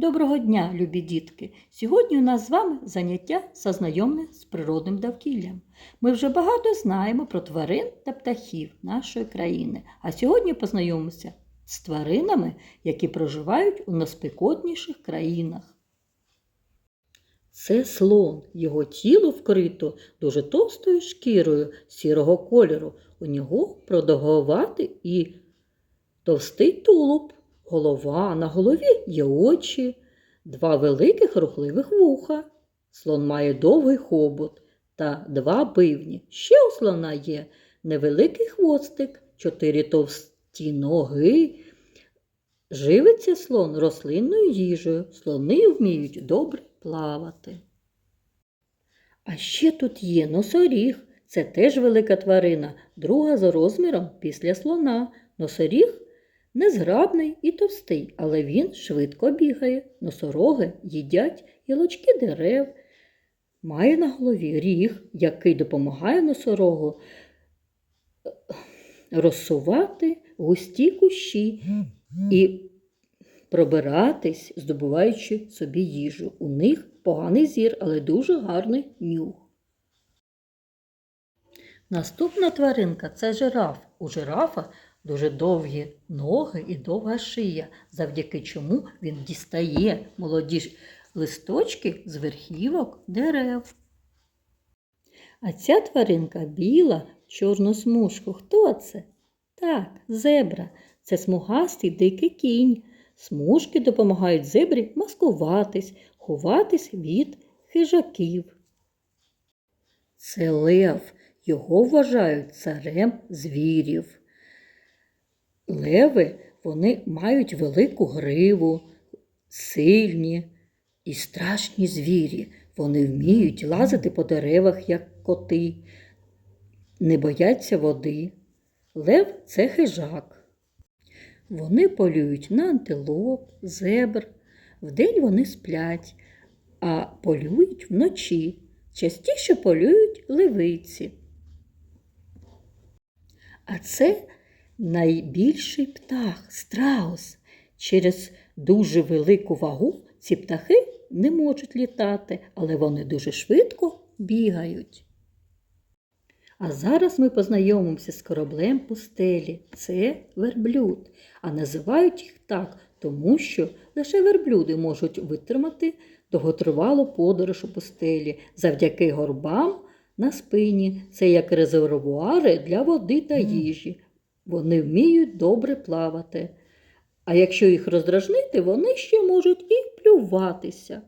Доброго дня, любі дітки! Сьогодні у нас з вами заняття зазнайомлення з природним довкіллям. Ми вже багато знаємо про тварин та птахів нашої країни, а сьогодні познайомимося з тваринами, які проживають у найспекотніших країнах. Це слон. Його тіло вкрито дуже товстою шкірою сірого кольору. У нього продовгуватий і товстий тулуб, голова, на голові є очі, два великих рухливих вуха. Слон має довгий хобот та два бивні. Ще у слона є невеликий хвостик, чотири товсті ноги. Живиться слон рослинною їжею. Слони вміють добре плавати. А ще тут є носоріг. Це теж велика тварина, друга за розміром після слона. Носоріг незграбний і товстий, але він швидко бігає. Носороги їдять гілочки дерев. Має на голові ріг, який допомагає носорогу е, розсувати густі кущі і пробиратись, здобуваючи собі їжу. У них поганий зір, але дуже гарний нюх. Наступна тваринка це жираф. У жирафа дуже довгі ноги і довга шия, завдяки чому він дістає молоді листочки з верхівок дерев. А ця тваринка біла, чорну смужку. Хто це? Так, зебра. Це смугастий дикий кінь. Смужки допомагають зебрі маскуватись, ховатись від хижаків. Це лев. Його вважають царем звірів. Леви вони мають велику гриву, сильні і страшні звірі. Вони вміють лазити по деревах, як коти, не бояться води. Лев це хижак. Вони полюють на антилоп, зебр. Вдень вони сплять, а полюють вночі. Частіше полюють левиці. А це найбільший птах страус. Через дуже велику вагу ці птахи не можуть літати, але вони дуже швидко бігають. А зараз ми познайомимося з кораблем пустелі. Це верблюд. А називають їх так, тому що лише верблюди можуть витримати довготривалу подорож у пустелі завдяки горбам на спині. Це як резервуари для води та їжі. Вони вміють добре плавати. А якщо їх роздражнити, вони ще можуть і плюватися.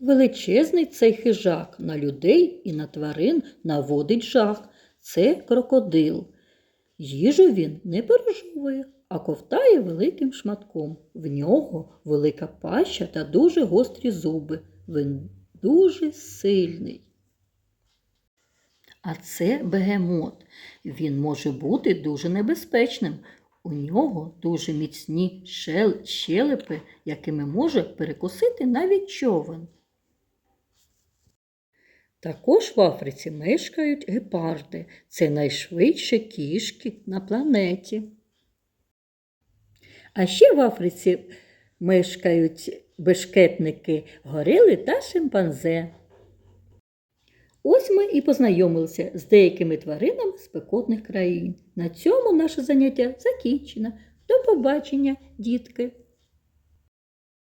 Величезний цей хижак на людей і на тварин наводить жах. Це крокодил. Їжу він не пережовує, а ковтає великим шматком. В нього велика паща та дуже гострі зуби. Він дуже сильний. А це бегемот. Він може бути дуже небезпечним. У нього дуже міцні щелепи, якими може перекусити навіть човен. Також в Африці мешкають гепарди. Це найшвидші кішки на планеті. А ще в Африці мешкають бешкетники, горили та шимпанзе. Ось ми і познайомилися з деякими тваринами спекотних країн. На цьому наше заняття закінчено. До побачення, дітки!